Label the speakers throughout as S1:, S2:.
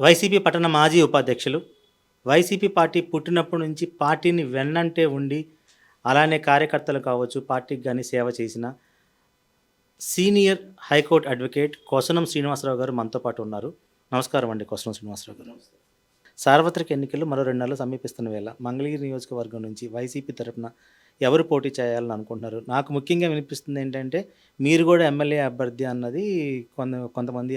S1: YCP పట్టణ మాజీ ఉపాధ్యక్షులు. వైసీపీ పార్టీ పుట్టినప్పటి నుంచి పార్టీని వెన్నంటే ఉండి అలానే కార్యకర్తలు కావచ్చు పార్టీకి కానీ సేవ చేసిన senior high court advocate Kosanam Srinivasarao గారు మనతో పాటు ఉన్నారు. నమస్కారం అండి కోసనం శ్రీనివాసరావు గారు. సార్వత్రిక ఎన్నికలు మరో రెండు నెలలు సమీపిస్తున్న వేళ మంగళగిరి నియోజకవర్గం నుంచి వైసీపీ తరఫున ఎవరు పోటీ చేయాలని అనుకుంటున్నారు? నాకు ముఖ్యంగా వినిపిస్తుంది ఏంటంటే మీరు కూడా ఎమ్మెల్యే అభ్యర్థి అన్నది కొంత కొంతమంది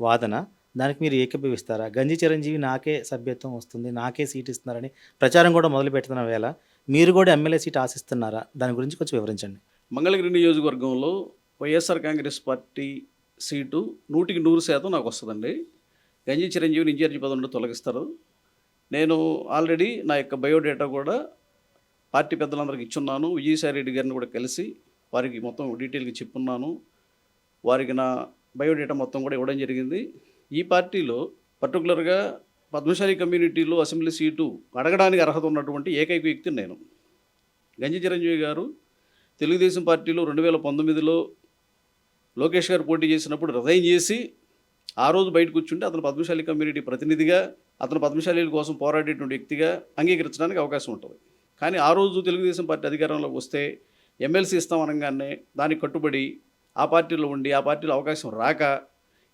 S1: వాదన. దానికి మీరు ఏకీభవిస్తారా? గంజి చిరంజీవి నాకే సభ్యత్వం వస్తుంది నాకే సీట్ ఇస్తున్నారని ప్రచారం కూడా మొదలు పెడుతున్న వేళ మీరు కూడా ఎమ్మెల్యే సీట్ ఆశిస్తున్నారా? దాని గురించి కొంచెం వివరించండి.
S2: మంగళగిరి నియోజకవర్గంలో వైఎస్ఆర్ కాంగ్రెస్ పార్టీ సీటు నూటికి నూరు శాతం నాకు వస్తుందండి. గంజి చిరంజీవిని ఇన్ఛార్జి పదవి నుండి తొలగిస్తారు. నేను ఆల్రెడీ నా యొక్క బయోడేటా కూడా పార్టీ పెద్దలందరికీ ఇచ్చున్నాను. విజయసాయి రెడ్డి గారిని కూడా కలిసి వారికి మొత్తం డీటెయిల్గా చెప్పున్నాను. వారికి నా బయోడేటా మొత్తం కూడా ఇవ్వడం జరిగింది. ఈ పార్టీలో పర్టికులర్గా పద్మశాలి కమ్యూనిటీలో అసెంబ్లీ సీటు అడగడానికి అర్హత ఉన్నటువంటి ఏకైక వ్యక్తి నేను. గంజి చిరంజీవి గారు తెలుగుదేశం పార్టీలో రెండు వేల పంతొమ్మిదిలో లోకేష్ గారు పోటీ చేసినప్పుడు రిజైన్ చేసి ఆ రోజు బయటకు కూర్చుంటే అతను పద్మశాలి కమ్యూనిటీ ప్రతినిధిగా అతను పద్మశాలీల కోసం పోరాడేటువంటి వ్యక్తిగా అంగీకరించడానికి అవకాశం ఉంటుంది. కానీ ఆ రోజు తెలుగుదేశం పార్టీ అధికారంలోకి వస్తే ఎమ్మెల్సీ ఇస్తాం అనగానే దానికి కట్టుబడి ఆ పార్టీలో ఉండి ఆ పార్టీలో అవకాశం రాక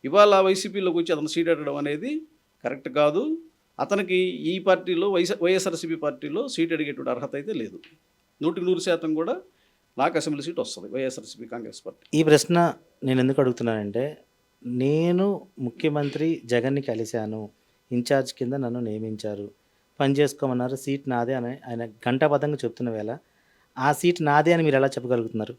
S2: ఇవాళ వైసీపీలోకి వచ్చి అతను సీట్ అడగడం అనేది కరెక్ట్ కాదు. అతనికి ఈ పార్టీలో వైఎస్ వైఎస్ఆర్సీపీ పార్టీలో సీట్ అడిగేటువంటి అర్హత అయితే లేదు. నూటికి నూరు శాతం కూడా నాకు అసెంబ్లీ సీట్ వస్తుంది వైఎస్ఆర్సీపీ కాంగ్రెస్ పార్టీ.
S1: ఈ ప్రశ్న నేను ఎందుకు అడుగుతున్నానంటే నేను ముఖ్యమంత్రి జగన్ని కలిశాను. ఇన్ఛార్జ్ కింద నన్ను నియమించారు. పని చేసుకోమన్నారు సీట్ నాదే అని ఆయన గంటాబద్ధంగా చెప్తున్న వేళ ఆ సీట్ నాదే అని మీరు ఎలా చెప్పగలుగుతున్నారు?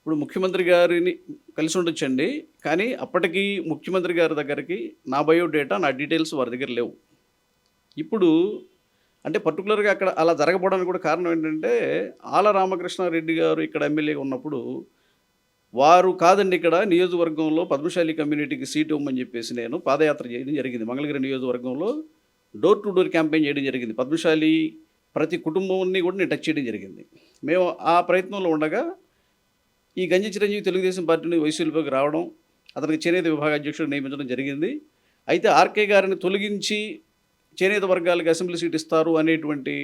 S2: ఇప్పుడు ముఖ్యమంత్రి గారిని కలిసి ఉండొచ్చండి కానీ అప్పటికి ముఖ్యమంత్రి గారి దగ్గరికి నా బయోడేటా నా డీటెయిల్స్ వారి దగ్గర లేవు. ఇప్పుడు అంటే పర్టికులర్గా అక్కడ అలా జరగకపోవడానికి కూడా కారణం ఏంటంటే ఆల రామకృష్ణారెడ్డి గారు ఇక్కడ ఎమ్మెల్యేగా ఉన్నప్పుడు వారు కాదండి ఇక్కడ నియోజకవర్గంలో పద్మశాలి కమ్యూనిటీకి సీట్ ఇవ్వమని చెప్పేసి నేను పాదయాత్ర చేయడం జరిగింది. మంగళగిరి నియోజకవర్గంలో డోర్ టు డోర్ క్యాంపెయిన్ చేయడం జరిగింది. పద్మశాలి ప్రతి కుటుంబాన్ని కూడా నేను టచ్ చేయడం జరిగింది. మేము ఆ ప్రయత్నంలో ఉండగా ఈ గంజి చిరంజీవి తెలుగుదేశం పార్టీని వైసీపీలోకి రావడం అతనికి చేనేత విభాగ అధ్యక్షుడు నియమించడం జరిగింది. అయితే ఆర్కే గారిని తొలగించి చేనేత వర్గాలకు అసెంబ్లీ సీట్ ఇస్తారు అనేటువంటి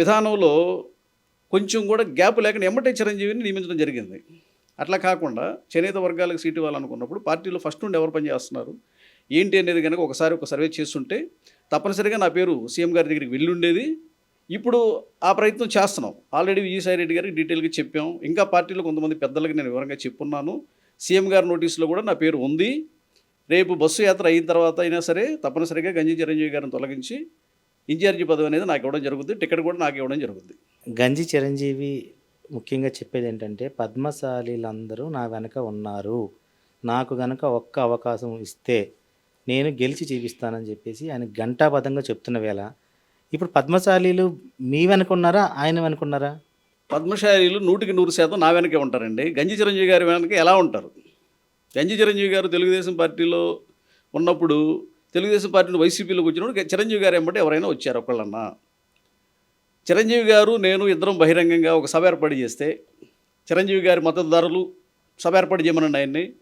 S2: విధానంలో కొంచెం కూడా గ్యాప్ లేకుండా ఎమ్మటే చిరంజీవిని నియమించడం జరిగింది. అట్లా కాకుండా చేనేత వర్గాలకు సీట్ ఇవ్వాలనుకున్నప్పుడు పార్టీలో ఫస్ట్ నుండి ఎవరు పనిచేస్తున్నారు ఏంటి అనేది కనుక ఒకసారి ఒక సర్వే చేస్తుంటే తప్పనిసరిగా నా పేరు సీఎం గారి దగ్గరికి వెళ్ళి ఉండేది. ఇప్పుడు ఆ ప్రయత్నం చేస్తున్నాం. ఆల్రెడీ విజయసాయి రెడ్డి గారికి డీటెయిల్గా చెప్పాం. ఇంకా పార్టీలో కొంతమంది పెద్దలకి నేను వివరంగా చెప్పున్నాను. సీఎం గారి నోటీసులో కూడా నా పేరు ఉంది. రేపు బస్సు యాత్ర అయిన తర్వాత అయినా సరే తప్పనిసరిగా గంజి చిరంజీవి గారిని తొలగించి ఇన్ఛార్జి పదవి అనేది నాకు ఇవ్వడం జరుగుతుంది టికెట్ కూడా నాకు ఇవ్వడం జరుగుతుంది
S1: గంజి చిరంజీవి ముఖ్యంగా చెప్పేది ఏంటంటే పద్మశాలీలందరూ నా వెనక ఉన్నారు. నాకు గనక ఒక్క అవకాశం ఇస్తే నేను గెలిచి చూపిస్తానని చెప్పేసి ఆయన గంటాబద్ధంగా చెప్తున్న వేళ ఇప్పుడు పద్మశాలీలు మీ వెనుకున్నారా? ఆయన వెనుకున్నారా?
S2: పద్మశాలీలు నూటికి నూరు శాతం నా వెనకే ఉంటారండి. గంజి చిరంజీవి గారి వెనక ఎలా ఉంటారు? గంజి చిరంజీవి గారు తెలుగుదేశం పార్టీలో ఉన్నప్పుడు తెలుగుదేశం పార్టీని వైసీపీలోకి వచ్చినప్పుడు చిరంజీవి గారు ఏమంటే ఎవరైనా వచ్చారు ఒకళ్ళన్నా. చిరంజీవి గారు నేను ఇద్దరం బహిరంగంగా ఒక సభ ఏర్పాటు చేస్తే చిరంజీవి గారి మద్దతుదారులు సభ ఏర్పాటు చేయమనండి ఆయన్ని.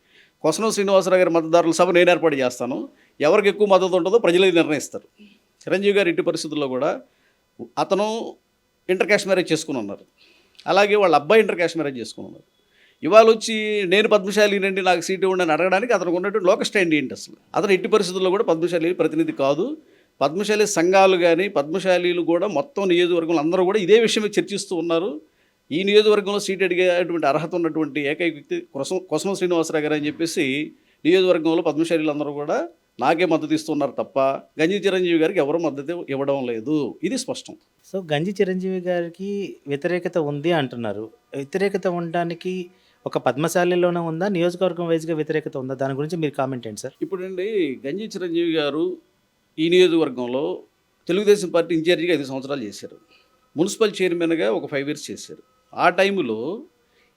S2: కొసనం శ్రీనివాసరావు గారి మద్దతుదారుల సభ నేను ఏర్పాటు చేస్తాను. ఎవరికి ఎక్కువ మద్దతు ఉంటుందో ప్రజలే నిర్ణయిస్తారు. చిరంజీవి గారు ఇట్టి పరిస్థితుల్లో కూడా అతను ఇంటర్ క్యాస్ట్ మ్యారేజ్ చేసుకుని ఉన్నారు. అలాగే వాళ్ళ అబ్బాయి ఇంటర్ క్యాస్ట్ మ్యారేజ్ చేసుకుని ఉన్నారు. ఇవాళ వచ్చి నేను పద్మశాలి నుండి నాకు సీటు ఇవ్వండి అని అడగడానికి అతనికి ఉన్నటువంటి లోక స్టాండ్ ఏంటి అసలు? అతను ఎట్టి పరిస్థితుల్లో కూడా పద్మశాలి ప్రతినిధి కాదు. పద్మశాలి సంఘాలు కానీ పద్మశాలీలు కూడా మొత్తం నియోజకవర్గంలో అందరూ కూడా ఇదే విషయమే చర్చిస్తూ ఉన్నారు. ఈ నియోజకవర్గంలో సీట్ అడిగేటువంటి అర్హత ఉన్నటువంటి ఏకైక వ్యక్తి కొసం కొసం శ్రీనివాసరావు గారు అని చెప్పేసి నియోజకవర్గంలో పద్మశాలీలు అందరూ కూడా నాకే మద్దతు ఇస్తున్నారు తప్ప గంజి చిరంజీవి గారికి ఎవరు మద్దతు ఇవ్వడం లేదు. ఇది స్పష్టం.
S1: సో గంజి చిరంజీవి గారికి వ్యతిరేకత ఉంది అంటున్నారు. వ్యతిరేకత ఉండడానికి ఒక పద్మశాలిలోనే ఉందా? నియోజకవర్గం వైజ్గా వ్యతిరేకత ఉందా? దాని గురించి మీరు కామెంట్ ఏంటి సార్.
S2: ఇప్పుడండి గంజి చిరంజీవి గారు ఈ నియోజకవర్గంలో తెలుగుదేశం పార్టీ ఇన్ఛార్జిగా ఐదు సంవత్సరాలు చేశారు. మున్సిపల్ చైర్మన్గా ఒక ఫైవ్ ఇయర్స్ చేశారు. ఆ టైంలో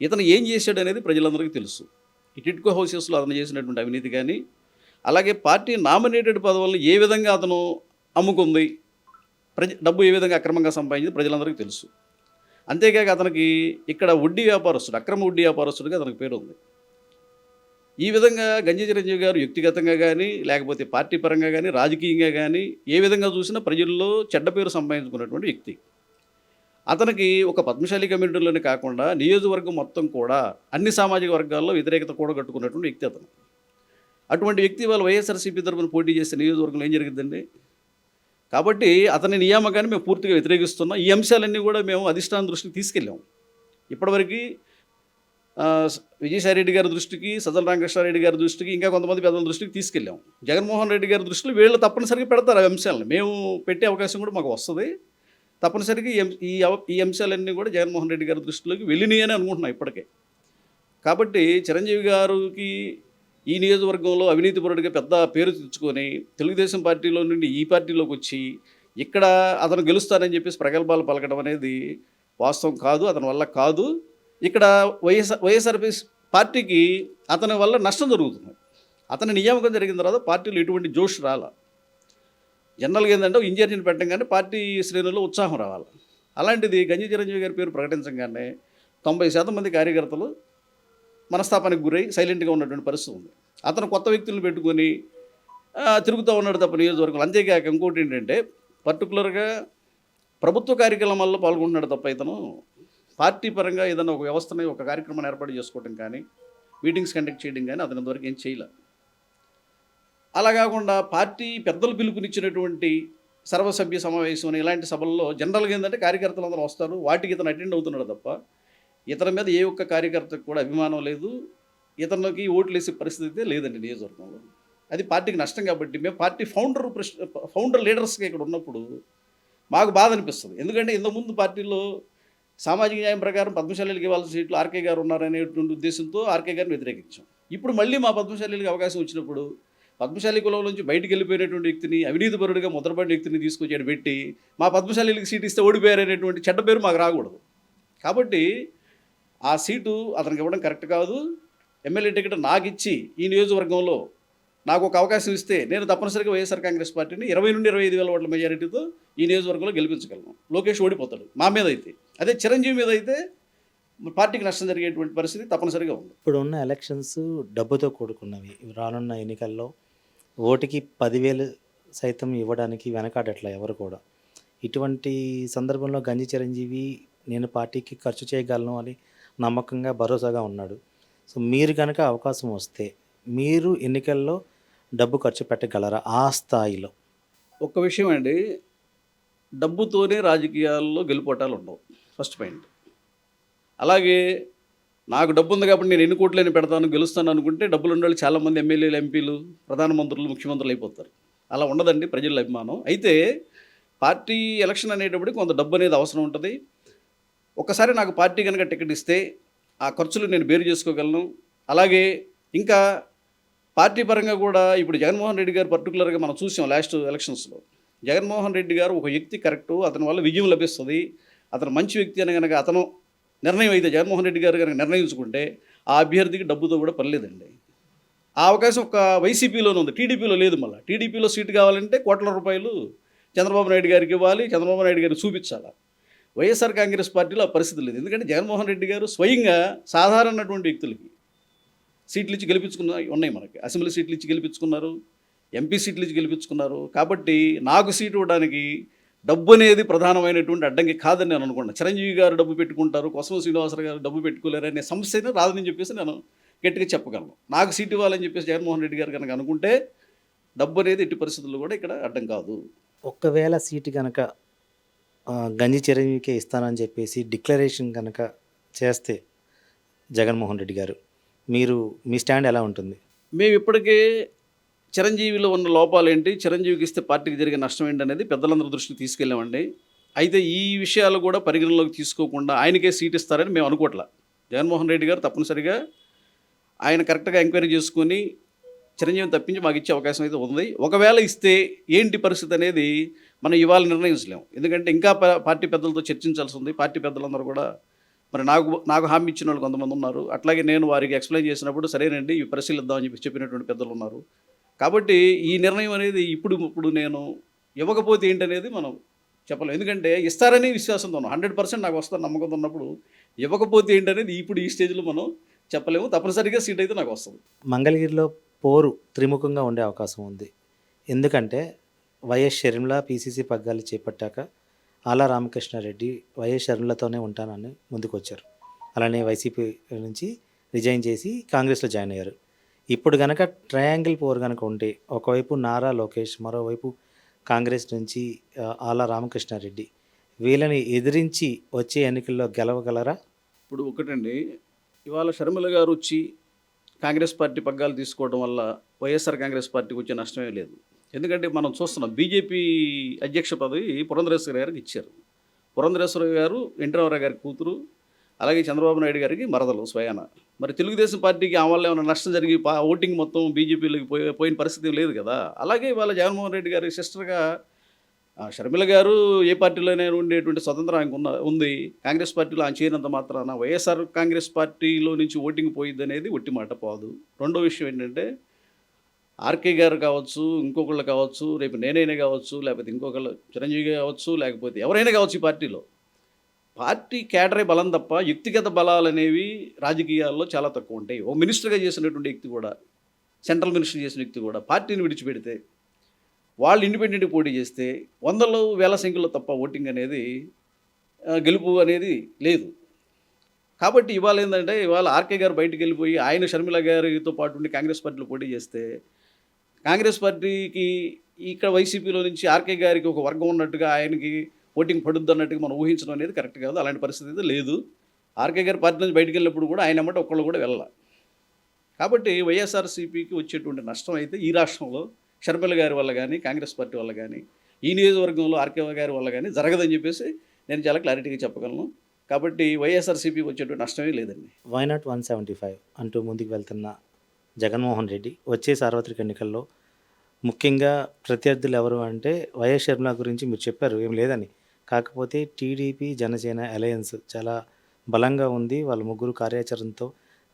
S2: ఇతను ఏం చేశాడు అనేది ప్రజలందరికీ తెలుసు. ఈ టిట్కో హౌసెస్లో అతను చేసినటువంటి అవినీతి కానీ అలాగే పార్టీ నామినేటెడ్ పదవులను ఏ విధంగా అతను అమ్ముకుంది? ప్రజ డబ్బు ఏ విధంగా అక్రమంగా సంపాదించింది ప్రజలందరికీ తెలుసు. అంతేకాక అతనికి ఇక్కడ వడ్డీ వ్యాపారస్తుడు అక్రమ వడ్డీ వ్యాపారస్తుడిగా అతనికి పేరు ఉంది ఈ విధంగా గంజి చిరంజీవి గారు వ్యక్తిగతంగా కానీ లేకపోతే పార్టీ పరంగా కానీ రాజకీయంగా కానీ ఏ విధంగా చూసినా ప్రజల్లో చెడ్డ పేరు సంపాదించుకున్నటువంటి వ్యక్తి. అతనికి ఒక పద్మశాలి కమ్యూనిటీలోనే కాకుండా నియోజకవర్గం మొత్తం కూడా అన్ని సామాజిక వర్గాల్లో వ్యతిరేకత కూడా కట్టుకున్నటువంటి వ్యక్తి అతను. అటువంటి వ్యక్తి వాళ్ళు వైఎస్ఆర్సీపీ తరఫున పోటీ చేసే నియోజకవర్గంలో ఏం జరిగిందండి? కాబట్టి అతని నియామకాన్ని మేము పూర్తిగా వ్యతిరేకిస్తున్నాం. ఈ అంశాలన్నీ కూడా మేము అధిష్టానం దృష్టికి తీసుకెళ్ళాం. ఇప్పటివరకు ఆ, విజయసాయి రెడ్డి గారి దృష్టికి సజ్జల రామకృష్ణారెడ్డి గారి దృష్టికి ఇంకా కొంతమంది పెద్దల దృష్టికి తీసుకెళ్ళాం. జగన్మోహన్ రెడ్డి గారి దృష్టిలో వీళ్ళు తప్పనిసరిగా పెడతారు ఆ అంశాలను. మేము పెట్టే అవకాశం కూడా మాకు వస్తుంది. తప్పనిసరిగా ఈ ఈ అవ- ఈ అంశాలన్నీ కూడా జగన్మోహన్ రెడ్డి గారి దృష్టిలోకి వెళ్ళినాయని అనుకుంటున్నాం ఇప్పటికే. కాబట్టి చిరంజీవి గారికి ఈ నియోజకవర్గంలో అవినీతిపరుడిగా పెద్ద పేరు తెచ్చుకొని తెలుగుదేశం పార్టీలో నుండి ఈ పార్టీలోకి వచ్చి ఇక్కడ అతను గెలుస్తానని చెప్పేసి ప్రగల్భాలు పలకడం అనేది వాస్తవం కాదు అతని వల్ల కాదు. ఇక్కడ వైఎస్ఆర్ వైఎస్ఆర్పీ పార్టీకి అతని వల్ల నష్టం జరుగుతుంది. అతని నియామకం జరిగిన తర్వాత పార్టీలో ఎటువంటి జోష్ రాల. జనరల్గా ఏంటంటే ఒక ఇంజనీర్ని పెట్టంగానే పార్టీ శ్రేణుల్లో ఉత్సాహం రావాలి. అలాంటిది గంజి చిరంజీవి గారి పేరు ప్రకటించగానే తొంభై శాతం మంది కార్యకర్తలు మనస్తాపానికి గురై సైలెంట్గా ఉన్నటువంటి పరిస్థితి ఉంది. అతను కొత్త వ్యక్తులను పెట్టుకొని తిరుగుతూ ఉన్నాడు తప్ప నియోజకవర్గంలో. అంతేకాక ఇంకోటి ఏంటంటే పర్టికులర్గా ప్రభుత్వ కార్యక్రమాల్లో పాల్గొంటున్నాడు తప్ప ఇతను పార్టీ పరంగా ఏదైనా ఒక వ్యవస్థని ఒక కార్యక్రమాన్ని ఏర్పాటు చేసుకోవడం కానీ మీటింగ్స్ కండక్ట్ చేయడం కానీ అతని ఇంతవరకు ఏం చేయలే. అలా కాకుండా పార్టీ పెద్దలు పిలుపునిచ్చినటువంటి సర్వసభ్య సమావేశం అని ఇలాంటి సభల్లో జనరల్గా ఏంటంటే కార్యకర్తలు అందరూ వస్తారు వాటికి ఇతను అటెండ్ అవుతున్నాడు తప్ప ఇతని మీద ఏ ఒక్క కార్యకర్తకు కూడా అభిమానం లేదు. ఇతనికి ఓట్లు వేసే పరిస్థితి అయితే లేదండి నియోజకవర్గంలో. అది పార్టీకి నష్టం కాబట్టి మేము పార్టీ ఫౌండర్ ఫౌండర్ లీడర్స్గా ఇక్కడ ఉన్నప్పుడు మాకు బాధ అనిపిస్తుంది. ఎందుకంటే ఇంతకుముందు పార్టీలో సామాజిక న్యాయం ప్రకారం పద్మశాలీలకు ఇవ్వాల్సిన సీట్లు ఆర్కే గారు ఉన్నారనేటువంటి ఉద్దేశంతో ఆర్కే గారిని వ్యతిరేకించాం. ఇప్పుడు మళ్ళీ మా పద్మశాలీలకు అవకాశం వచ్చినప్పుడు పద్మశాలి కులం నుంచి బయటికి వెళ్ళిపోయినటువంటి వ్యక్తిని అవినీతిపరుడిగా ముద్రపడిన వ్యక్తిని తీసుకొచ్చి పెట్టి మా పద్మశాలీలకు సీట్ ఇస్తే ఓడిపోయారనేటువంటి చెడ్డ పేరు మాకు రాకూడదు. కాబట్టి ఆ సీటు అతనికి ఇవ్వడం కరెక్ట్ కాదు. ఎమ్మెల్యే టికెట్ నాకు ఇచ్చి ఈ నియోజకవర్గంలో నాకు ఒక అవకాశం ఇస్తే నేను తప్పనిసరిగా వైఎస్ఆర్ కాంగ్రెస్ పార్టీని ఇరవై నుండి ఇరవై ఐదు వేల ఓట్ల మెజారిటీతో ఈ నియోజకవర్గంలో గెలిపించగలను. లోకేష్ ఓడిపోతాడు. మా మీద అయితే. అదే చిరంజీవి మీద అయితే పార్టీకి నష్టం జరిగేటువంటి పరిస్థితి తప్పనిసరిగా ఉంది.
S1: ఇప్పుడు ఉన్న ఎలక్షన్స్ డబ్బుతో కూడుకున్నవి. రానున్న ఎన్నికల్లో ఓటుకి పదివేలు సైతం ఇవ్వడానికి వెనకాడట్లా ఎవరు కూడా. ఇటువంటి సందర్భంలో గంజి చిరంజీవి నేను పార్టీకి ఖర్చు చేయగలను అని నమ్మకంగా భరోసాగా ఉన్నాడు. సో మీరు కనుక అవకాశం వస్తే మీరు ఎన్నికల్లో డబ్బు ఖర్చు పెట్టగలరా ఆ స్థాయిలో?
S2: ఒక్క విషయం అండి. డబ్బుతోనే రాజకీయాల్లో గెలుపోటాలు ఉండవు. First point. అలాగే నాకు డబ్బు ఉంది కాబట్టి నేను ఎన్ని కోట్లని పెడతాను గెలుస్తాను అనుకుంటే డబ్బులు ఉండే చాలామంది ఎమ్మెల్యేలు ఎంపీలు ప్రధానమంత్రులు ముఖ్యమంత్రులు అయిపోతారు. అలా ఉండదండి ప్రజల అభిమానం. అయితే పార్టీ ఎలక్షన్ అనేటప్పుడు కొంత డబ్బు అనేది అవసరం ఉంటుంది. ఒకసారి నాకు పార్టీ కనుక టికెట్ ఇస్తే ఆ ఖర్చులు నేను బేరు చేసుకోగలను. అలాగే ఇంకా పార్టీ పరంగా కూడా ఇప్పుడు జగన్మోహన్ రెడ్డి గారు పర్టికులర్గా మనం చూసాం లాస్ట్ ఎలక్షన్స్లో జగన్మోహన్ రెడ్డి గారు ఒక వ్యక్తి కరెక్టు అతని వల్ల విజయం లభిస్తుంది. అతను మంచి వ్యక్తి అని కనుక అతను నిర్ణయం అయితే జగన్మోహన్ రెడ్డి గారు కనుక నిర్ణయించుకుంటే ఆ అభ్యర్థికి డబ్బుతో కూడా పర్లేదండి. ఆ అవకాశం ఒక వైసీపీలోనే ఉంది టీడీపీలో లేదు మళ్ళీ. టీడీపీలో సీటు కావాలంటే కోట్ల రూపాయలు చంద్రబాబు నాయుడు గారికి ఇవ్వాలి చంద్రబాబు నాయుడు గారికి చూపించాలి? వైఎస్ఆర్ కాంగ్రెస్ పార్టీలో ఆ పరిస్థితి లేదు. ఎందుకంటే జగన్మోహన్ రెడ్డి గారు స్వయంగా సాధారణటువంటి వ్యక్తులకి సీట్లు ఇచ్చి గెలిపించుకున్న ఉన్నాయి మనకి. అసెంబ్లీ సీట్లు ఇచ్చి గెలిపించుకున్నారు ఎంపీ సీట్లు ఇచ్చి గెలిపించుకున్నారు. కాబట్టి నాకు సీటు ఇవ్వడానికి డబ్బు అనేది ప్రధానమైనటువంటి అడ్డంకి కాదని నేను అనుకున్నాను చిరంజీవి గారు డబ్బు పెట్టుకుంటారు కొసమ శ్రీనివాసరావు గారు డబ్బు పెట్టుకోలేరు అనే సమస్యని రాదని చెప్పేసి నేను గట్టిగా చెప్పగలను. నాకు సీటు ఇవ్వాలని చెప్పేసి జగన్మోహన్ రెడ్డి గారు కనుక అనుకుంటే డబ్బు అనేది ఎట్టి పరిస్థితుల్లో కూడా ఇక్కడ అడ్డం కాదు.
S1: ఒకవేళ సీటు కనుక గంజి చిరంజీవికే ఇస్తానని చెప్పేసి డిక్లరేషన్ కనుక చేస్తే జగన్మోహన్ రెడ్డి గారు మీరు మీ స్టాండ్ ఎలా ఉంటుంది?
S2: మేము ఇప్పటికే చిరంజీవిలో ఉన్న లోపాలు ఏంటి? చిరంజీవికి ఇస్తే పార్టీకి జరిగే నష్టం ఏంటి అనేది పెద్దలందరి దృష్టికి తీసుకెళ్ళామండి. అయితే ఈ విషయాలు కూడా పరిగణలోకి తీసుకోకుండా ఆయనకే సీట్ ఇస్తారని మేము అనుకోవట్లా జగన్మోహన్ రెడ్డి గారు తప్పనిసరిగా ఆయన కరెక్ట్గా ఎంక్వైరీ చేసుకొని చిరంజీవిని తప్పించి మాకు ఇచ్చే అవకాశం అయితే ఉంది. ఒకవేళ ఇస్తే ఏంటి పరిస్థితి అనేది మనం ఇవాళ నిర్ణయించలేము. ఎందుకంటే ఇంకా పార్టీ పెద్దలతో చర్చించాల్సి ఉంది. పార్టీ పెద్దలందరూ కూడా మరి నాకు నాకు హామీ ఇచ్చిన వాళ్ళు కొంతమంది ఉన్నారు. అట్లాగే నేను వారికి ఎక్స్ప్లెయిన్ చేసినప్పుడు సరేనండి ఇవి పరిశీలిద్దామని చెప్పి చెప్పినటువంటి పెద్దలు ఉన్నారు. కాబట్టి ఈ నిర్ణయం అనేది ఇప్పుడు ఇప్పుడు నేను ఇవ్వకపోతే ఏంటనేది మనం చెప్పలేము. ఎందుకంటే ఇస్తారని విశ్వాసంతో ఉన్నాం. హండ్రెడ్ పర్సెంట్ నాకు వస్తాను నమ్మకంతో ఉన్నప్పుడు ఇవ్వకపోతే ఏంటనేది ఇప్పుడు ఈ స్టేజ్లో మనం చెప్పలేము. తప్పనిసరిగా సీట్ అయితే నాకు వస్తుంది.
S1: మంగళగిరిలో పోరు త్రిముఖంగా ఉండే అవకాశం ఉంది. ఎందుకంటే వైఎస్ షర్మిల పీసీసీ పగ్గాలు చేపట్టాక ఆలా రామకృష్ణారెడ్డి వైఎస్ షర్మిలతోనే ఉంటానని ముందుకొచ్చారు. అలానే వైసీపీ నుంచి రిజైన్ చేసి కాంగ్రెస్లో జాయిన్ అయ్యారు. ఇప్పుడు గనక ట్రయాంగిల్ పోర్ కనుక ఉంటే ఒకవైపు నారా లోకేష్ మరోవైపు కాంగ్రెస్ నుంచి ఆలా రామకృష్ణారెడ్డి వీళ్ళని ఎదిరించి వచ్చే ఎన్నికల్లో గెలవగలరా?
S2: ఇప్పుడు ఒకటండి ఇవాళ షర్మిల గారు వచ్చి కాంగ్రెస్ పార్టీ పగ్గాలు తీసుకోవడం వల్ల వైఎస్ఆర్ కాంగ్రెస్ పార్టీకి వచ్చే నష్టమే లేదు. ఎందుకంటే మనం చూస్తున్నాం బీజేపీ అధ్యక్ష పదవి పురంధరేశ్వర గారికి ఇచ్చారు. పురంధరేశ్వర గారు ఎన్టీ గారి కూతురు అలాగే చంద్రబాబు నాయుడు గారికి మరదలు స్వయాన. మరి తెలుగుదేశం పార్టీకి ఆ వల్ల ఏమైనా నష్టం జరిగి ఓటింగ్ మొత్తం బీజేపీలోకి పోయి పోయిన పరిస్థితి లేదు కదా. అలాగే ఇవాళ జగన్మోహన్ రెడ్డి గారి సిస్టర్గా షర్మిల గారు ఏ పార్టీలోనే ఉండేటువంటి స్వతంత్రం ఆయనకు ఉన్న ఉంది. కాంగ్రెస్ పార్టీలో ఆయన చేయనంత మాత్రాన వైఎస్ఆర్ కాంగ్రెస్ పార్టీలో నుంచి ఓటింగ్ పోయిద్ది అనేది ఒట్టి మాట పోదు. రెండో విషయం ఏంటంటే ఆర్కే గారు కావచ్చు ఇంకొకళ్ళు కావచ్చు రేపు నేనైనా కావచ్చు లేకపోతే ఇంకొకళ్ళు చిరంజీవి కావచ్చు లేకపోతే ఎవరైనా కావచ్చు ఈ పార్టీలో. పార్టీ కేటరే బలం తప్ప వ్యక్తిగత బలాలు అనేవి రాజకీయాల్లో చాలా తక్కువ ఉంటాయి. ఓ మినిస్టర్గా చేసినటువంటి వ్యక్తి కూడా సెంట్రల్ మినిస్టర్ చేసిన వ్యక్తి కూడా పార్టీని విడిచిపెడితే వాళ్ళు ఇండిపెండెంట్ పోటీ చేస్తే వందలు వేల సంఖ్యలో తప్ప ఓటింగ్ అనేది గెలుపు అనేది లేదు. కాబట్టి ఇవాళ ఏంటంటే ఇవాళ ఆర్కే గారు బయటకు వెళ్ళిపోయి ఆయన షర్మిల గారితో పాటు ఉండి కాంగ్రెస్ పార్టీలో పోటీ చేస్తే కాంగ్రెస్ పార్టీకి ఇక్కడ వైసీపీలో నుంచి ఆర్కే గారికి ఒక వర్గం ఉన్నట్టుగా ఆయనకి ఓటింగ్ పడుద్ది అన్నట్టుగా మనం ఊహించడం అనేది కరెక్ట్ కాదు. అలాంటి పరిస్థితి అయితే లేదు. ఆర్కే గారి పార్టీ నుంచి బయటికి వెళ్ళినప్పుడు కూడా ఆయన అమ్మట ఒక్కళ్ళు కూడా వెళ్ళాలి. కాబట్టి వైఎస్ఆర్సీపీకి వచ్చేటువంటి నష్టం అయితే ఈ రాష్ట్రంలో షర్మిల గారి వల్ల కానీ కాంగ్రెస్ పార్టీ వల్ల కానీ ఈ నియోజకవర్గంలో ఆర్కే గారి వల్ల కానీ జరగదని చెప్పేసి నేను చాలా క్లారిటీగా చెప్పగలను. కాబట్టి వైఎస్ఆర్సీపీకి వచ్చేటువంటి నష్టమే లేదండి.
S1: Why not one seventy five అంటూ ముందుకు వెళ్తున్న జగన్మోహన్ రెడ్డి వచ్చే సార్వత్రిక ఎన్నికల్లో ముఖ్యంగా ప్రత్యర్థులు ఎవరు అంటే వైఎస్ షర్మిల గురించి మీరు చెప్పారు ఏం లేదని. కాకపోతే టీడీపీ జనసేన అలయన్స్ చాలా బలంగా ఉంది. వాళ్ళ ముగ్గురు కార్యాచరణతో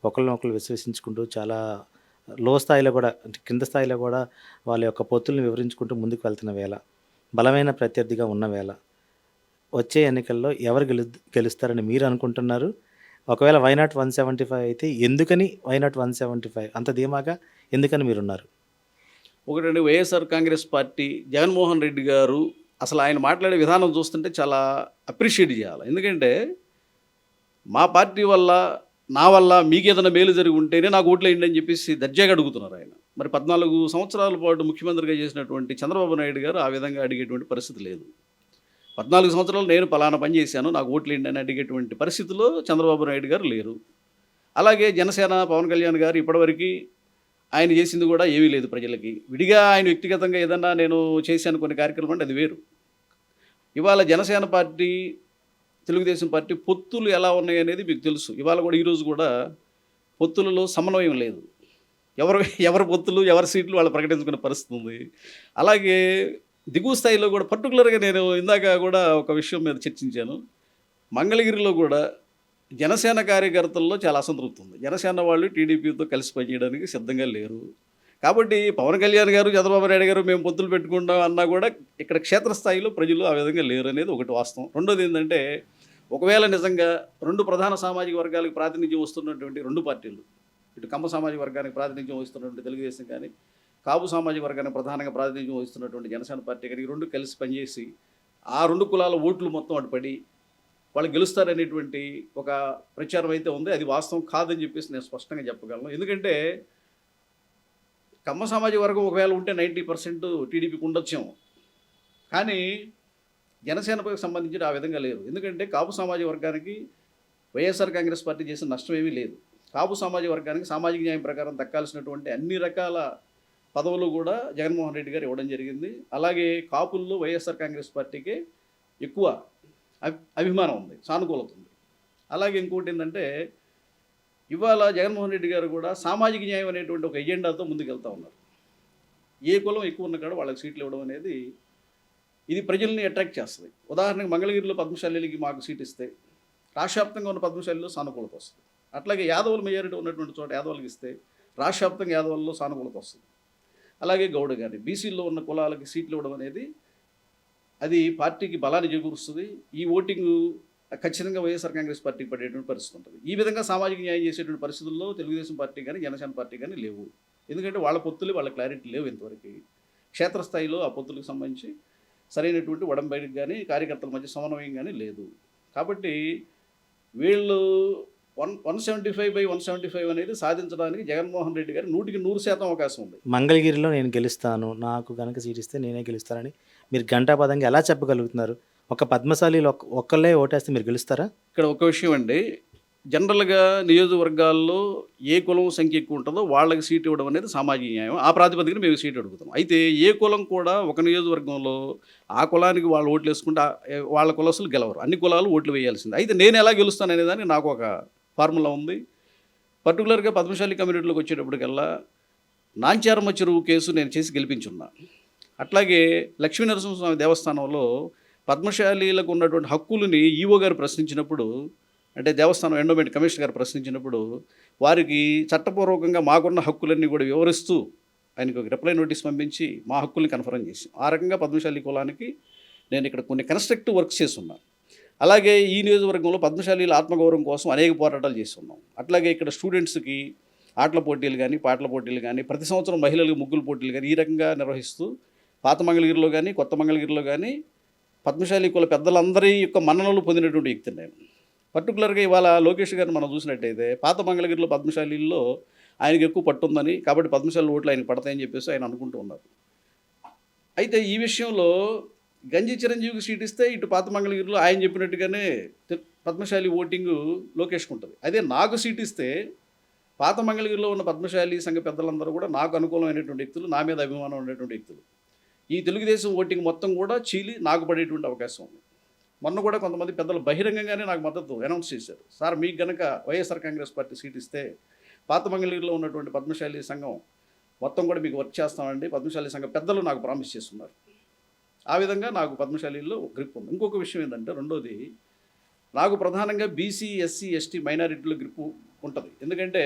S1: ఒకరినొకరు విశ్వసించుకుంటూ చాలా లో స్థాయిలో కూడా అంటే కింద స్థాయిలో కూడా వాళ్ళ యొక్క పొత్తుల్ని వివరించుకుంటూ ముందుకు వెళ్తున్న వేళ బలమైన ప్రత్యర్థిగా ఉన్న వేళ వచ్చే ఎన్నికల్లో ఎవరు గెలు గెలుస్తారని మీరు అనుకుంటున్నారు? ఒకవేళ వైనాట్ వన్ సెవెంటీ ఫైవ్ అయితే ఎందుకని వైనాట్ వన్ సెవెంటీ ఫైవ్ అంత ధీమాగా ఎందుకని మీరున్నారు?
S2: ఒకటండి వైఎస్ఆర్ కాంగ్రెస్ పార్టీ జగన్మోహన్ రెడ్డి గారు అసలు ఆయన మాట్లాడే విధానం చూస్తుంటే చాలా అప్రిషియేట్ చేయాలి. ఎందుకంటే మా పార్టీ వల్ల నా వల్ల మీకు ఏదైనా మేలు జరిగి ఉంటేనే నాకు ఓట్లు వేయండి అని చెప్పేసి దర్జాగా అడుగుతున్నారు ఆయన. మరి పద్నాలుగు సంవత్సరాల పాటు ముఖ్యమంత్రిగా చేసినటువంటి చంద్రబాబు నాయుడు గారు ఆ విధంగా అడిగేటువంటి పరిస్థితి లేదు. పద్నాలుగు సంవత్సరాలు నేను పలానా పని చేశాను నాకు ఓట్లు ఏంటి అని అడిగేటువంటి పరిస్థితిలో చంద్రబాబు నాయుడు గారు లేరు. అలాగే జనసేన పవన్ కళ్యాణ్ గారు ఇప్పటివరకు ఆయన చేసింది కూడా ఏమీ లేదు ప్రజలకి. విడిగా ఆయన వ్యక్తిగతంగా ఏదన్నా నేను చేశాను కొన్ని కార్యక్రమం అంటే అది వేరు. ఇవాళ జనసేన పార్టీ తెలుగుదేశం పార్టీ పొత్తులు ఎలా ఉన్నాయి అనేది మీకు తెలుసు. ఇవాళ కూడా ఈరోజు కూడా పొత్తులలో సమన్వయం లేదు. ఎవరు ఎవరి పొత్తులు ఎవరి సీట్లు వాళ్ళు ప్రకటించుకునే పరిస్థితి ఉంది. అలాగే దిగువ స్థాయిలో కూడా పర్టికులర్గా నేను ఇందాక కూడా ఒక విషయం మీద చర్చించాను. మంగళగిరిలో కూడా జనసేన కార్యకర్తల్లో చాలా అసంతృప్తి ఉంది. జనసేన వాళ్ళు టీడీపీతో కలిసి పనిచేయడానికి సిద్ధంగా లేరు. కాబట్టి పవన్ కళ్యాణ్ గారు చంద్రబాబు నాయుడు గారు మేము పొత్తులు పెట్టుకుంటాం అన్నా కూడా ఇక్కడ క్షేత్రస్థాయిలో ప్రజలు ఆ విధంగా లేరు అనేది ఒకటి వాస్తవం. రెండోది ఏంటంటే ఒకవేళ నిజంగా రెండు ప్రధాన సామాజిక వర్గాలకు ప్రాతినిధ్యం వస్తున్నటువంటి రెండు పార్టీలు ఇటు కమ్మ సామాజిక వర్గానికి ప్రాతినిధ్యం వస్తున్నటువంటి తెలుగుదేశం కానీ కాపు సామాజిక వర్గానికి ప్రధానంగా ప్రాతినిధ్యం వహిస్తున్నటువంటి జనసేన పార్టీ కానీ రెండు కలిసి పనిచేసి ఆ రెండు కులాల ఓట్లు మొత్తం అటుపడి వాళ్ళు గెలుస్తారనేటువంటి ఒక ప్రచారం అయితే ఉంది. అది వాస్తవం కాదని చెప్పేసి నేను స్పష్టంగా చెప్పగలను. ఎందుకంటే కమ్మ సామాజిక వర్గం ఒకవేళ ఉంటే నైంటీ పర్సెంట్ టీడీపీకి ఉండొచ్చేమో. కానీ జనసేనకు సంబంధించి ఆ విధంగా లేదు. ఎందుకంటే కాపు సామాజిక వర్గానికి వైఎస్ఆర్ కాంగ్రెస్ పార్టీ చేసిన నష్టం ఏమీ లేదు. కాపు సామాజిక వర్గానికి సామాజిక న్యాయం ప్రకారం దక్కాల్సినటువంటి అన్ని రకాల పదవులు కూడా జగన్మోహన్ రెడ్డి గారు ఇవ్వడం జరిగింది. అలాగే కాపుల్లో వైఎస్ఆర్ కాంగ్రెస్ పార్టీకి ఎక్కువ అభి అభిమానం ఉంది సానుకూలత ఉంది. అలాగే ఇంకోటి ఏంటంటే ఇవాళ జగన్మోహన్ రెడ్డి గారు కూడా సామాజిక న్యాయం అనేటువంటి ఒక ఎజెండాతో ముందుకెళ్తా ఉన్నారు. ఏ కులం ఎక్కువ ఉన్న కాడ వాళ్ళకి సీట్లు ఇవ్వడం అనేది ఇది ప్రజల్ని అట్రాక్ట్ చేస్తుంది. ఉదాహరణకు మంగళగిరిలో పద్మశాలికి మాకు సీట్ ఇస్తే రాష్ట్రవ్యాప్తంగా ఉన్న పద్మశాలిలో సానుకూలత వస్తుంది. అట్లాగే యాదవులు మెజారిటీ ఉన్నటువంటి చోట యాదవులకి ఇస్తే రాష్ట్రవ్యాప్తంగా యాదవుల్లో సానుకూలత వస్తుంది. అలాగే గౌడ గారి బీసీల్లో ఉన్న కులాలకి సీట్లు ఇవ్వడం అనేది అది పార్టీకి బలాన్ని చేకూరుస్తుంది. ఈ ఓటింగ్ ఖచ్చితంగా వైఎస్ఆర్ కాంగ్రెస్ పార్టీకి పడేటువంటి పరిస్థితి ఉంటుంది. ఈ విధంగా సామాజిక న్యాయం చేసేటువంటి పరిస్థితుల్లో తెలుగుదేశం పార్టీ కానీ జనసేన పార్టీ కానీ లేవు. ఎందుకంటే వాళ్ళ పొత్తులు వాళ్ళ క్లారిటీ లేవు ఇంతవరకు. క్షేత్రస్థాయిలో ఆ పొత్తులకు సంబంధించి సరైనటువంటి ఉడంబడికి కానీ కార్యకర్తల మధ్య సమన్వయం కానీ లేదు. కాబట్టి వీళ్ళు one one seventy five by one seventy five అనేది సాధించడానికి జగన్మోహన్ రెడ్డి గారు నూటికి నూరు శాతం అవకాశం ఉంది.
S1: మంగళగిరిలో నేను గెలుస్తాను నాకు కనుక సీట్ ఇస్తే నేనే గెలుస్తానని మీరు గంటాపదంగా ఎలా చెప్పగలుగుతున్నారు? ఒక పద్మశాలిలో ఒక్క- ఒక్కళ్ళే ఓటేస్తే మీరు గెలుస్తారా?
S2: ఇక్కడ ఒక విషయం అండి. జనరల్గా నియోజకవర్గాల్లో ఏ కులం సంఖ్య ఎక్కువ ఉంటుందో వాళ్ళకి సీట్ ఇవ్వడం అనేది సామాజిక న్యాయం. ఆ ప్రాతిపదికన మేము సీట్ అడుగుతాం. అయితే ఏ కులం కూడా ఒక నియోజకవర్గంలో ఆ కులానికి వాళ్ళు ఓట్లు వేసుకుంటే వాళ్ళ కులసులు గెలవరు. అన్ని కులాలు ఓట్లు వేయాల్సింది. అయితే నేను ఎలా గెలుస్తాను అనేదానికి నాకు ఒక ఫార్ములా ఉంది. పర్టికులర్గా పద్మశాలి కమ్యూనిటీలోకి వచ్చేటప్పటికల్లా నాంచారమ్మ చెరువు కేసు నేను చేసి గెలిపించున్నా. అట్లాగే లక్ష్మీ నరసింహస్వామి దేవస్థానంలో పద్మశాలీలకు ఉన్నటువంటి హక్కులని ఈవో గారు ప్రశ్నించినప్పుడు అంటే దేవస్థానం ఎండోమెంట్ కమిషనర్ గారు ప్రశ్నించినప్పుడు వారికి చట్టపూర్వకంగా మాకున్న హక్కులన్నీ కూడా వివరిస్తూ ఆయనకు ఒక రిప్లై నోటీస్ పంపించి మా హక్కుల్ని కన్ఫర్మ్ చేసి ఆ రకంగా పద్మశాలి కులానికి నేను ఇక్కడ కొన్ని కన్స్ట్రక్టివ్ వర్క్స్ చేస్తున్నాను అలాగే ఈ నియోజకవర్గంలో పద్మశాలీల ఆత్మగౌరవం కోసం అనేక పోరాటాలు చేస్తున్నాం. అట్లాగే ఇక్కడ స్టూడెంట్స్కి ఆటల పోటీలు కానీ పాటల పోటీలు కానీ ప్రతి సంవత్సరం మహిళలకు ముగ్గులు పోటీలు కానీ ఈ రకంగా నిర్వహిస్తూ పాత మంగళగిరిలో కానీ కొత్త మంగళగిరిలో కానీ పద్మశాలి కుల పెద్దలందరి యొక్క మన్ననలు పొందినటువంటి వ్యక్తి నేను. పర్టికులర్గా ఇవాళ లోకేష్ గారిని మనం చూసినట్టయితే పాత మంగళగిరిలో పద్మశాలీల్లో ఆయనకు ఎక్కువ పట్టుందని కాబట్టి పద్మశాలి ఓట్లు ఆయనకు పడతాయని చెప్పేసి ఆయన అనుకుంటూ ఉన్నారు. అయితే ఈ విషయంలో గంజి చిరంజీవికి సీట్ ఇస్తే ఇటు పాతమంగళగిరిలో ఆయన చెప్పినట్టుగానే పద్మశాలి ఓటింగు లోకేష్కి ఉంటుంది. అదే నాకు సీట్ ఇస్తే పాత మంగళగిరిలో ఉన్న పద్మశాలి సంఘ పెద్దలందరూ కూడా నాకు అనుకూలమైనటువంటి వ్యక్తులు నా మీద అభిమానం ఉన్నటువంటి వ్యక్తులు. ఈ తెలుగుదేశం ఓటింగ్ మొత్తం కూడా చీలి నాకు పడేటువంటి అవకాశం ఉంది. మొన్న కూడా కొంతమంది పెద్దలు బహిరంగంగానే నాకు మద్దతు అనౌన్స్ చేశారు. సార్ మీకు గనక వైఎస్ఆర్ కాంగ్రెస్ పార్టీ సీట్ ఇస్తే పాత మంగళగిరిలో ఉన్నటువంటి పద్మశాలి సంఘం మొత్తం కూడా మీకు వర్క్ చేస్తామండి. పద్మశాలి సంఘం పెద్దలు నాకు ప్రామిస్ చేస్తున్నారు. ఆ విధంగా నాకు పద్మశాలిలో గ్రిప్ ఉంది. ఇంకొక విషయం ఏంటంటే రెండోది నాకు ప్రధానంగా బీసీ ఎస్సీ ఎస్టీ మైనారిటీలో గ్రిప్ ఉంటుంది. ఎందుకంటే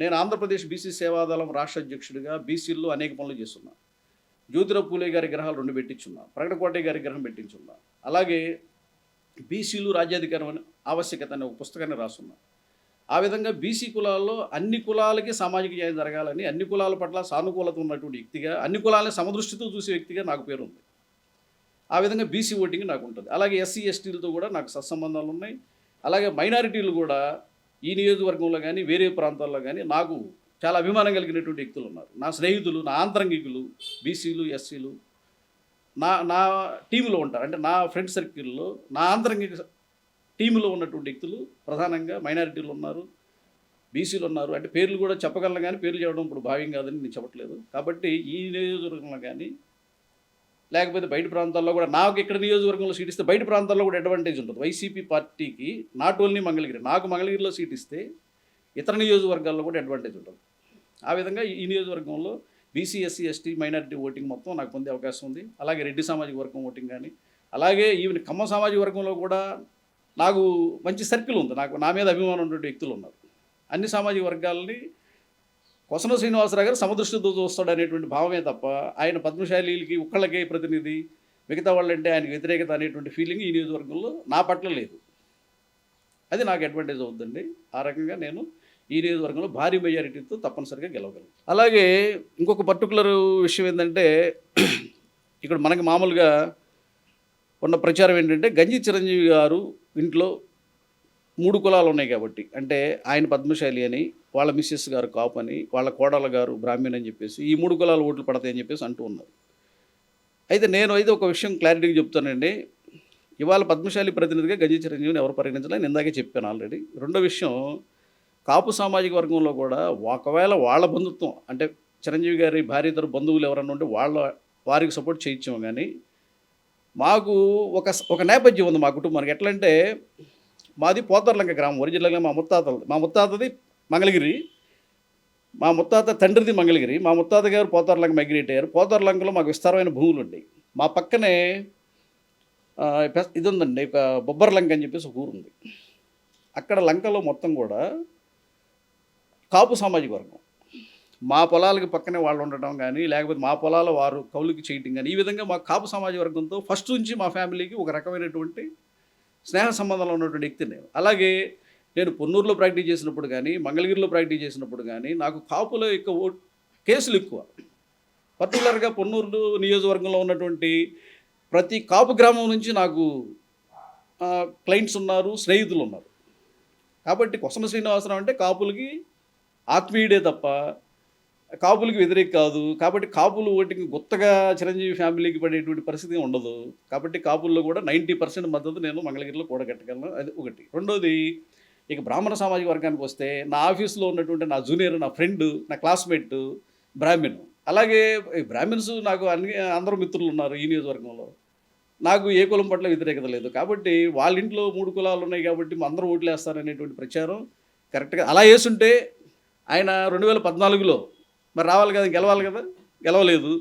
S2: నేను ఆంధ్రప్రదేశ్ బీసీ సేవాదళం రాష్ట్ర అధ్యక్షుడిగా బీసీల్లో అనేక పనులు చేస్తున్నా. జ్యోతిరావు పూలే గారి గ్రహాలు రెండు పెట్టించున్నా. ప్రకటకోటయ్య గారి గ్రహం పెట్టించున్నా. అలాగే బీసీలు రాజ్యాధికారం అనే ఆవశ్యకత అనే ఒక పుస్తకాన్ని రాస్తున్నా ఆ విధంగా బీసీ కులాల్లో అన్ని కులాలకి సామాజిక న్యాయం జరగాలని అన్ని కులాల పట్ల సానుకూలత ఉన్నటువంటి వ్యక్తిగా అన్ని కులాలని సమదృష్టితో చూసే వ్యక్తిగా నాకు పేరు ఉంది ఆ విధంగా బీసీ ఓటింగ్ నాకు ఉంటుంది అలాగే ఎస్సీ ఎస్టీలతో కూడా నాకు సత్సంబంధాలు ఉన్నాయి అలాగే మైనారిటీలు కూడా ఈ నియోజకవర్గంలో కానీ వేరే ప్రాంతాల్లో కానీ నాకు చాలా అభిమానం కలిగినటువంటి వ్యక్తులు ఉన్నారు నా స్నేహితులు నా ఆంతరంగికులు బీసీలు ఎస్సీలు నా నా టీంలో ఉంటారు. అంటే నా ఫ్రెండ్ సర్కిల్లో నా ఆంతరంగిక టీంలో ఉన్నటువంటి వ్యక్తులు ప్రధానంగా మైనారిటీలు ఉన్నారు. బీసీలు ఉన్నారు. అంటే పేర్లు కూడా చెప్పగలను కానీ పేర్లు చెప్పడం ఇప్పుడు భావ్యం కాదని నేను చెప్పట్లేదు. కాబట్టి ఈ నియోజకవర్గంలో కానీ లేకపోతే బయట ప్రాంతాల్లో కూడా నాకు ఇక్కడ నియోజకవర్గంలో సీట్ ఇస్తే బయట ప్రాంతాల్లో కూడా అడ్వాంటేజ్ ఉంటుంది వైసీపీ పార్టీకి నాట్ ఓన్లీ మంగళగిరి నాకు మంగళగిరిలో సీట్ ఇస్తే ఇతర నియోజకవర్గాల్లో కూడా అడ్వాంటేజ్ ఉంటుంది ఆ విధంగా ఈ నియోజకవర్గంలో BC SC ST minority voting మొత్తం నాకు పొందే అవకాశం ఉంది. అలాగే రెడ్డి సామాజిక వర్గం ఓటింగ్ కానీ అలాగే ఈవెన్ కమ్మ సామాజిక వర్గంలో కూడా నాకు మంచి సర్కిల్ ఉంది. నాకు నా మీద అభిమానం ఉన్నటువంటి వ్యక్తులు ఉన్నారు. అన్ని సామాజిక వర్గాలని కొసన శ్రీనివాసరావు గారు సమదృష్టితో చూస్తాడు అనేటువంటి భావమే తప్ప ఆయన పద్మశాలీలకి ఒక్కళ్ళకే ప్రతినిధి మిగతా వాళ్ళంటే ఆయనకు వ్యతిరేకత అనేటువంటి ఫీలింగ్ ఈ నియోజకవర్గంలో నా పట్ల లేదు. అది నాకు అడ్వాంటేజ్ అవుతుందండి ఆ రకంగా నేను ఈ నియోజకవర్గంలో భారీ మెజారిటీతో తప్పనిసరిగా గెలవగలను. అలాగే ఇంకొక పర్టికులర్ విషయం ఏంటంటే ఇక్కడ మనకి మామూలుగా ఉన్న ప్రచారం ఏంటంటే గంజి చిరంజీవి గారు ఇంట్లో మూడు కులాలు ఉన్నాయి కాబట్టి అంటే ఆయన పద్మశాలి అని వాళ్ళ మిస్సెస్ గారు కాపు అని వాళ్ళ కోడల గారు బ్రాహ్మణ్ అని చెప్పేసి ఈ మూడు కులాలు ఓట్లు పడతాయని చెప్పేసి అంటూ ఉన్నారు. అయితే నేను అయితే ఒక విషయం క్లారిటీగా చెప్తానండి. ఇవాళ పద్మశాలి ప్రతినిధిగా గంజి చిరంజీవిని ఎవరు పరిగణించాలని ఇందాకే చెప్పాను ఆల్రెడీ రెండో విషయం కాపు సామాజిక వర్గంలో కూడా ఒకవేళ వాళ్ళ బంధుత్వం అంటే చిరంజీవి గారి భార్య ఇద్దరు బంధువులు ఎవరన్నా ఉంటే వాళ్ళ వారికి సపోర్ట్ చేయించాము కానీ మాకు ఒక ఒక నేపథ్యం ఉంది మా కుటుంబానికి. ఎట్లంటే మాది పోతర్లంక గ్రామం ఒరిజినల్గా మా ముత్తాతలు మా ముత్తాతది మంగళగిరి. మా ముత్తాత తండ్రిది మంగళగిరి. మా ముత్తాత గారు పోతార్లంక మైగ్రేట్ అయ్యారు. పోతార్లంకలో మాకు విస్తారమైన భూములు ఉండేవి మా పక్కనే ఇది ఉందండి ఒక బొబ్బర్లంక అని చెప్పేసి ఒక ఊరు ఉంది అక్కడ లంకలో మొత్తం కూడా కాపు సామాజిక వర్గం. మా పొలాలకి పక్కనే వాళ్ళు ఉండటం కానీ లేకపోతే మా పొలాల వారు కౌలుకి చేయటం కానీ ఈ విధంగా మా కాపు సామాజిక వర్గంతో ఫస్ట్ నుంచి మా ఫ్యామిలీకి ఒక రకమైనటువంటి స్నేహ సంబంధంలో ఉన్నటువంటి వ్యక్తి నేను. అలాగే నేను పొన్నూరులో ప్రాక్టీస్ చేసినప్పుడు కానీ మంగళగిరిలో ప్రాక్టీస్ చేసినప్పుడు కానీ నాకు కాపుల యొక్క కేసులు ఎక్కువ. పర్టికులర్గా పొన్నూరు నియోజకవర్గంలో ఉన్నటువంటి ప్రతి కాపు గ్రామం నుంచి నాకు క్లయింట్స్ ఉన్నారు స్నేహితులు ఉన్నారు. కాబట్టి కొసమ శ్రీనివాసరావు అంటే కాపులకి ఆత్మీయుడే తప్ప కాపులకి వ్యతిరేక కాదు. కాబట్టి కాపులు ఓటింగ్ గుత్తగా చిరంజీవి ఫ్యామిలీకి పడేటువంటి పరిస్థితి ఉండదు. కాబట్టి కాపుల్లో కూడా నైంటీ పర్సెంట్ మద్దతు నేను మంగళగిరిలో కూడగట్టగలను. అది ఒకటి. రెండోది ఇక బ్రాహ్మణ సామాజిక వర్గానికి వస్తే నా ఆఫీస్లో ఉన్నటువంటి నా జూనియర్ నా ఫ్రెండ్ నా క్లాస్మేట్ బ్రాహ్మణ్. అలాగే బ్రాహ్మిన్స్ నాకు అన్ని అందరూ మిత్రులు ఉన్నారు ఈ నియోజకవర్గంలో. నాకు ఏ కులం పట్ల వ్యతిరేకత లేదు. కాబట్టి వాళ్ళ ఇంట్లో మూడు కులాలు ఉన్నాయి కాబట్టి మా అందరూ ఓట్లు వేస్తారనేటువంటి ప్రచారం కరెక్ట్గా అలా వేసుంటే ఆయన రెండు వేల పద్నాలుగులో మరి రావాలి కదా గెలవాలి కదా? గెలవలేదు.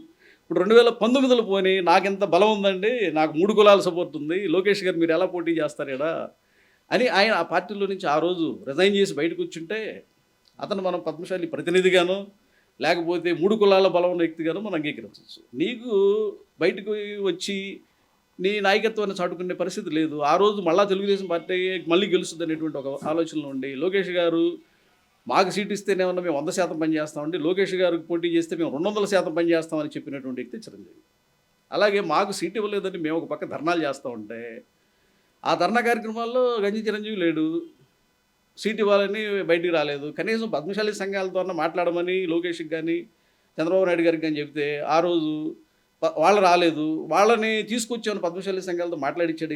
S2: ఇప్పుడు రెండు వేల పంతొమ్మిదిలో పోని ఎంత బలం ఉందండి? నాకు మూడు కులాల సపోర్ట్ ఉంది. లోకేష్ గారు మీరు ఎలా పోటీ చేస్తారు అని ఆయన ఆ పార్టీలో నుంచి ఆ రోజు రిజైన్ చేసి బయటకు వచ్చింటే అతను మనం పద్మశాలి ప్రతినిధిగాను లేకపోతే మూడు కులాల బలం ఉన్న వ్యక్తిగాను మనం అంగీకరించవచ్చు. నీకు బయటకు వచ్చి నీ నాయకత్వాన్ని చాటుకునే పరిస్థితి లేదు. ఆ రోజు మళ్ళా తెలుగుదేశం పార్టీ మళ్ళీ గెలుస్తుంది అనేటువంటి ఒక ఆలోచనలో ఉండి లోకేష్ గారు మాకు సీట్ ఇస్తేనేమన్నా మేము వంద శాతం పనిచేస్తామండి లోకేష్ గారికి పోటీ చేస్తే మేము రెండు వందల శాతం పని చేస్తామని చెప్పినటువంటి వ్యక్తి చిరంజీవి. అలాగే మాకు సీట్ ఇవ్వలేదని మేము ఒక పక్క ధర్నాలు చేస్తూ ఉంటే ఆ ధర్నా కార్యక్రమాల్లో గంజి చిరంజీవి లేడు. సీట్ ఇవ్వాలని బయటికి రాలేదు. కనీసం పద్మశాలి సంఘాలతో మాట్లాడమని లోకేష్కి కానీ చంద్రబాబు నాయుడు గారికి కానీ చెప్తే ఆ రోజు వాళ్ళు రాలేదు. వాళ్ళని తీసుకొచ్చాను పద్మశాలి సంఘాలతో మాట్లాడించాడు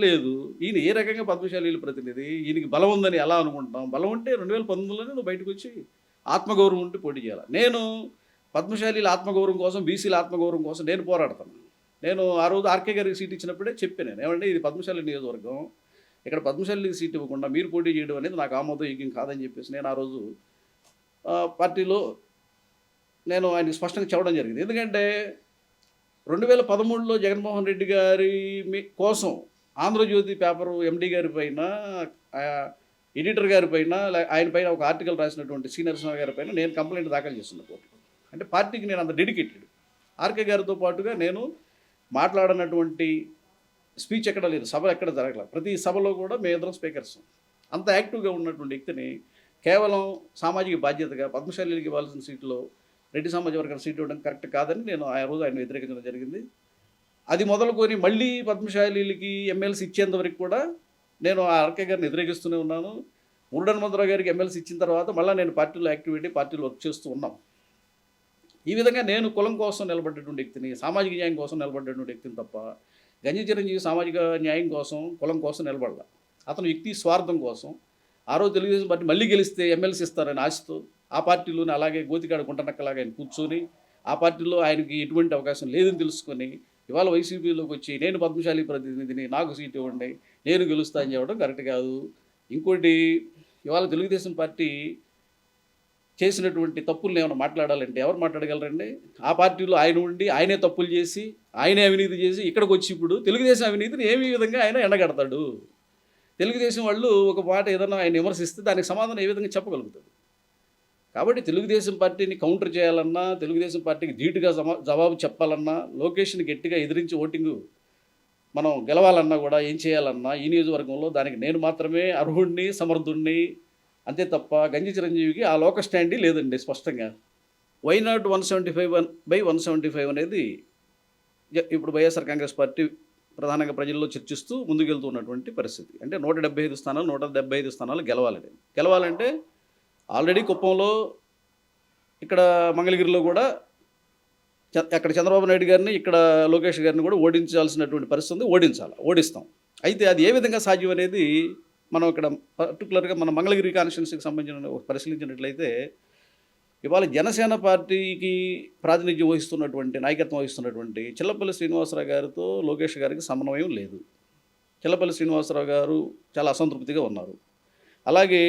S2: లేదు. ఈయన ఏ రకంగా పద్మశాలీల ప్రతినిధి? ఈయనకి బలం ఉందని ఎలా అనుకుంటాం బలం ఉంటే రెండు వేల పంతొమ్మిదిలోనే నువ్వు బయటకు వచ్చి ఆత్మగౌరవం ఉంటే పోటీ చేయాలి? నేను పద్మశాలీల ఆత్మగౌరవం కోసం బీసీల ఆత్మగౌరవం కోసం నేను పోరాడతాను నేను ఆ రోజు ఆర్కే గారికి సీట్ ఇచ్చినప్పుడే చెప్పాను నేను. ఏమంటే ఇది పద్మశాలి నియోజకవర్గం. ఇక్కడ పద్మశాలికి సీట్ ఇవ్వకుండా మీరు పోటీ చేయడం అనేది నాకు ఆమోదయోగ్యం కాదని చెప్పేసి నేను ఆ రోజు పార్టీలో నేను ఆయన స్పష్టంగా చెప్పడం జరిగింది. ఎందుకంటే రెండు వేల పదమూడులో జగన్మోహన్ రెడ్డి గారి మీ- కోసం ఆంధ్రజ్యోతి పేపర్ ఎండి గారి పైన ఎడిటర్ గారి పైన ఆయన పైన ఒక ఆర్టికల్ రాసినటువంటి సి నరసింహ గారి పైన నేను కంప్లైంట్ దాఖలు చేస్తున్నా కోర్టు అంటే పార్టీకి నేను అంత డెడికేటెడ్. ఆర్కే గారితో పాటుగా నేను మాట్లాడినటువంటి స్పీచ్ ఎక్కడ లేదు సభ ఎక్కడ జరగలేదు. ప్రతి సభలో కూడా మేమిద్దరం స్పీకర్స్. అంత యాక్టివ్గా ఉన్నటువంటి వ్యక్తిని కేవలం సామాజిక బాధ్యతగా పద్మశాలికి ఇవ్వాల్సిన సీట్లో రెడ్డి సామాజిక వర్గాల సీట్ ఇవ్వడం కరెక్ట్ కాదని నేను ఆ రోజు ఆయన వ్యతిరేకించడం జరిగింది. అది మొదలుకొని మళ్ళీ పద్మశాలీలకి ఎమ్మెల్సీ ఇచ్చేంత వరకు కూడా నేను ఆ ఆర్కే గారిని వ్యతిరేకిస్తూనే ఉన్నాను. మురుడన్ మందరావు గారికి ఎమ్మెల్సీ ఇచ్చిన తర్వాత మళ్ళీ నేను పార్టీలో యాక్టివిటీ పార్టీలో వర్క్ చేస్తూ ఉన్నాం. ఈ విధంగా నేను కులం కోసం నిలబడ్డటువంటి వ్యక్తిని సామాజిక న్యాయం కోసం నిలబడ్డటువంటి వ్యక్తిని తప్ప గంజి చిరంజీవి సామాజిక న్యాయం కోసం కులం కోసం నిలబడాల. అతను వ్యక్తి స్వార్థం కోసం ఆ రోజు తెలుగుదేశం పార్టీ మళ్ళీ గెలిస్తే ఎమ్మెల్సీ ఇస్తారని ఆశతో ఆ పార్టీలోనే అలాగే గోతికాడ గుంటనక్కలాగా ఆయన కూర్చొని ఆ పార్టీలో ఆయనకి ఎటువంటి అవకాశం లేదని తెలుసుకొని ఇవాళ వైసీపీలోకి వచ్చి నేను పద్మశాలి ప్రతినిధిని నాకు సీట్ ఇవ్వండి నేను గెలుస్తా అని చెప్పడం కరెక్ట్ కాదు. ఇంకోటి ఇవాళ తెలుగుదేశం పార్టీ చేసినటువంటి తప్పులను ఏమైనా మాట్లాడాలంటే ఎవరు మాట్లాడగలరండి? ఆ పార్టీలో ఆయన ఉండి ఆయనే తప్పులు చేసి ఆయనే అవినీతి చేసి ఇక్కడికి వచ్చి ఇప్పుడు తెలుగుదేశం అవినీతిని ఏమి విధంగా ఆయన ఎండగడతాడు? తెలుగుదేశం వాళ్ళు ఒక మాట ఏదైనా ఆయన విమర్శిస్తే దానికి సమాధానం ఏ విధంగా చెప్పగలుగుతాడు? కాబట్టి తెలుగుదేశం పార్టీని కౌంటర్ చేయాలన్నా తెలుగుదేశం పార్టీకి ధీటుగా జమా జవాబు చెప్పాలన్నా లోకేష్ని గట్టిగా ఎదిరించి ఓటింగు మనం గెలవాలన్నా కూడా ఏం చేయాలన్నా ఈ నియోజకవర్గంలో దానికి నేను మాత్రమే అర్హుడిని సమర్థుణ్ణి అంతే తప్ప గంజి చిరంజీవికి ఆ లోక స్టాండీ లేదండి స్పష్టంగా. Why not one seventy five one by one seventy five అనేది ఇప్పుడు వైఎస్ఆర్ కాంగ్రెస్ పార్టీ ప్రధానంగా ప్రజల్లో చర్చిస్తూ ముందుకెళ్తూ ఉన్నటువంటి పరిస్థితి. అంటే నూట డెబ్బై ఐదు స్థానాలు నూట డెబ్బై ఐదు స్థానాలు గెలవాలని గెలవాలంటే ఆల్రెడీ కుప్పంలో ఇక్కడ మంగళగిరిలో కూడా అక్కడ చంద్రబాబు నాయుడు గారిని ఇక్కడ లోకేష్ గారిని కూడా ఓడించాల్సినటువంటి పరిస్థితి ఉంది. ఓడించాలి? ఓడిస్తాం. అయితే అది ఏ విధంగా సాధ్యం అనేది మనం ఇక్కడ పర్టికులర్గా మన మంగళగిరి కాన్స్టిట్యున్సీకి సంబంధించిన పరిశీలించినట్లయితే ఇవాళ జనసేన పార్టీకి ప్రాతినిధ్యం వహిస్తున్నటువంటి నాయకత్వం వహిస్తున్నటువంటి చిల్లపల్లి శ్రీనివాసరావు గారితో లోకేష్ గారికి సమన్వయం లేదు. చిల్లపల్లి శ్రీనివాసరావు గారు చాలా అసంతృప్తిగా ఉన్నారు. అలాగే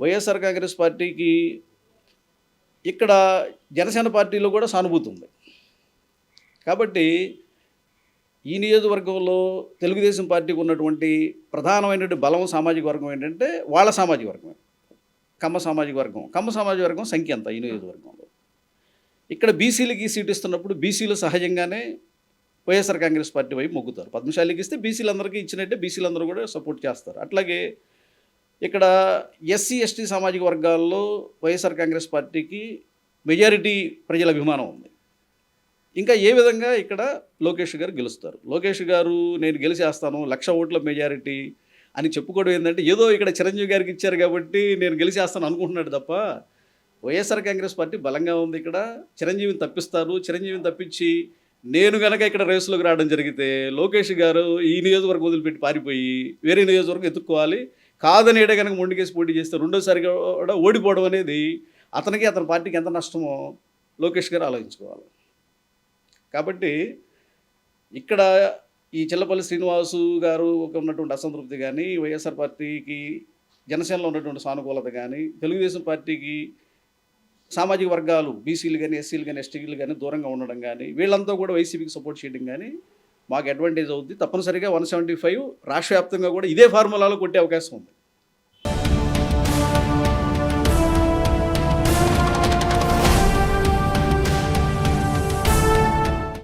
S2: వైఎస్ఆర్ కాంగ్రెస్ పార్టీకి ఇక్కడ జనసేన పార్టీలో కూడా సానుభూతి ఉంది. కాబట్టి ఈ నియోజకవర్గంలో తెలుగుదేశం పార్టీకి ఉన్నటువంటి ప్రధానమైనటువంటి బలం సామాజిక వర్గం ఏంటంటే వాళ్ళ సామాజిక వర్గం కమ్మ సామాజిక వర్గం. కమ్మ సామాజిక వర్గం సంఖ్య అంత ఈ నియోజకవర్గంలో. ఇక్కడ బీసీలకి సీట్ ఇస్తున్నప్పుడు బీసీలు సహజంగానే వైఎస్ఆర్ కాంగ్రెస్ పార్టీ వైపు మొగ్గుతారు. పద్మశాలికి ఇస్తే బీసీలందరికీ ఇచ్చినట్టే బీసీలందరూ కూడా సపోర్ట్ చేస్తారు. అట్లాగే ఇక్కడ ఎస్సీ ఎస్టీ సామాజిక వర్గాల్లో వైఎస్ఆర్ కాంగ్రెస్ పార్టీకి మెజారిటీ ప్రజల అభిమానం ఉంది. ఇంకా ఏ విధంగా ఇక్కడ లోకేష్ గారు గెలుస్తారు? లోకేష్ గారు నేను గెలిచేస్తాను లక్ష ఓట్ల మెజారిటీ అని చెప్పుకోవడం ఏంటంటే ఏదో ఇక్కడ చిరంజీవి గారికి ఇచ్చారు కాబట్టి నేను గెలిచేస్తాను అనుకుంటున్నాడు తప్ప వైఎస్ఆర్ కాంగ్రెస్ పార్టీ బలంగా ఉంది ఇక్కడ. చిరంజీవిని తప్పిస్తారు. చిరంజీవిని తప్పించి నేను గనక ఇక్కడ రేసులోకి రావడం జరిగితే లోకేష్ గారు ఈ నియోజకవర్గం వదిలిపెట్టి పారిపోయి వేరే నియోజకవర్గం ఎత్తుక్కోవాలి. కాదని ఏడే కనుక మొండికేసి పోటీ చేస్తే రెండోసారి కూడా ఓడిపోవడం అనేది అతనికి అతని పార్టీకి ఎంత నష్టమో లోకేష్ గారు ఆలోచించుకోవాలి. కాబట్టి ఇక్కడ ఈ చిల్లపల్లి శ్రీనివాసు గారు ఒక ఉన్నటువంటి అసంతృప్తి కానీ వైఎస్ఆర్ పార్టీకి జనసేనలో ఉన్నటువంటి సానుకూలత కానీ తెలుగుదేశం పార్టీకి సామాజిక వర్గాలు బీసీలు కానీ ఎస్సీలు కానీ ఎస్టీలు కానీ దూరంగా ఉండడం కానీ వీళ్ళంతా కూడా వైసీపీకి సపోర్ట్ చేయడం కానీ మాకు అడ్వాంటేజ్ అవుద్ది. తప్పనిసరిగా వన్ సెవెంటీ ఫైవ్ రాష్ట్ర వ్యాప్తంగా కూడా ఇదే ఫార్ములాలో కొట్టే అవకాశం ఉంది.